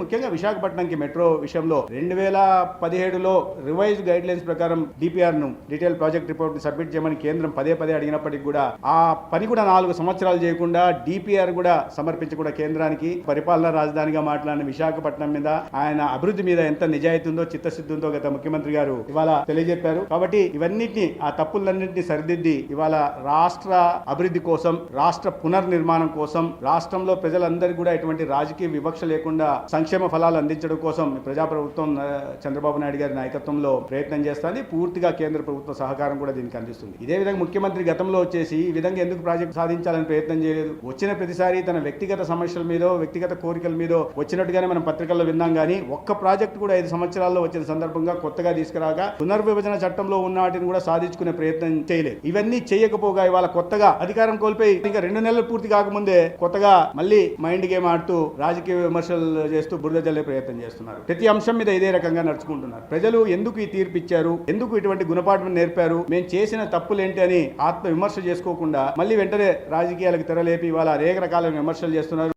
ముఖ్యంగా విశాఖపట్నంకి మెట్రో విషయంలో రెండు వేల పదిహేడులో రివైజ్ గైడ్ లైన్స్ ప్రకారం డిపిఆర్ను డీటెయిల్ ప్రాజెక్ట్ రిపోర్ట్ సబ్మిట్ చేయమని కేంద్రం పదే పదే అడిగినప్పటికీ కూడా ఆ పని కూడా నాలుగు సంవత్సరాలు చేయకుండా డిపిఆర్ కూడా సమర్పించకుండా కేంద్రానికి పరిపాలనా రాజధానిగా మాట్లాడిన విశాఖపట్నం మీద ఆయన అభివృద్ధి మీద ఎంత నిజాయితీ ఉందో చిత్తశుద్ధి ఉందో గత ముఖ్యమంత్రి గారు ఇవాళ తెలియజెప్పారు. కాబట్టి ఇవన్నిటిని ఆ తప్పులన్నింటినీ సరిదిద్ది ఇవాళ రాష్ట్ర అభివృద్ధి కోసం రాష్ట్ర పునర్నిర్మాణం కోసం రాష్ట్రంలో ప్రజలందరికీ కూడా ఎటువంటి రాజకీయ వివక్ష లేకుండా సంక్షేమ ఫలాలు అందించడం కోసం ప్రజాప్రభుత్వం చంద్రబాబు నాయుడు గారి నాయకత్వంలో ప్రయత్నం చేస్తుంది. పూర్తిగా కేంద్ర ప్రభుత్వ సహకారం కూడా దీనికి అందిస్తుంది. ఇదే విధంగా ముఖ్యమంత్రి గతంలో వచ్చేసి ఈ విధంగా ఎందుకు ప్రాజెక్ట్ సాధించాలని ప్రయత్నం చేయలేదు? వచ్చిన ప్రతిసారి తన వ్యక్తిగత సమస్యల మీద వ్యక్తిగత కోరికల మీద వచ్చినట్టుగానే మనం పత్రికల్లో విన్నాం కానీ ఒక్క ప్రాజెక్ట్ కూడా ఐదు సంవత్సరాల్లో వచ్చిన సందర్భంగా కొత్తగా తీసుకురాగా పునర్విభజన చట్టంలో ఉన్న వాటిని కూడా సాధించుకునే ప్రయత్నం చేయలేదు. ఇవన్నీ చేయకపోగా ఇవాళ కొత్తగా అధికారం కోల్పోయి ఇంకా రెండు నెలలు పూర్తి కాకముందే కొత్తగా మళ్ళీ మైండ్ గేమ్ ఆడుతూ రాజకీయ విమర్శలు చేస్తూ బురద జల్లే ప్రయత్నం చేస్తున్నారు. ప్రతి అంశం మీద ఇదే రకంగా నడుచుకుంటున్నారు. ప్రజలు ఎందుకు ఈ తీర్పు ఇచ్చారు? ఎందుకు ఇటువంటి గుణపాఠం నేర్పారు? మేము చేసిన తప్పులేంటి అని ఆత్మ విమర్శ చేసుకోకుండా మళ్ళీ వెంటనే రాజకీయాలకు తెరలేపి ఇవాళ అనేక రకాల విమర్శలు చేస్తున్నారు.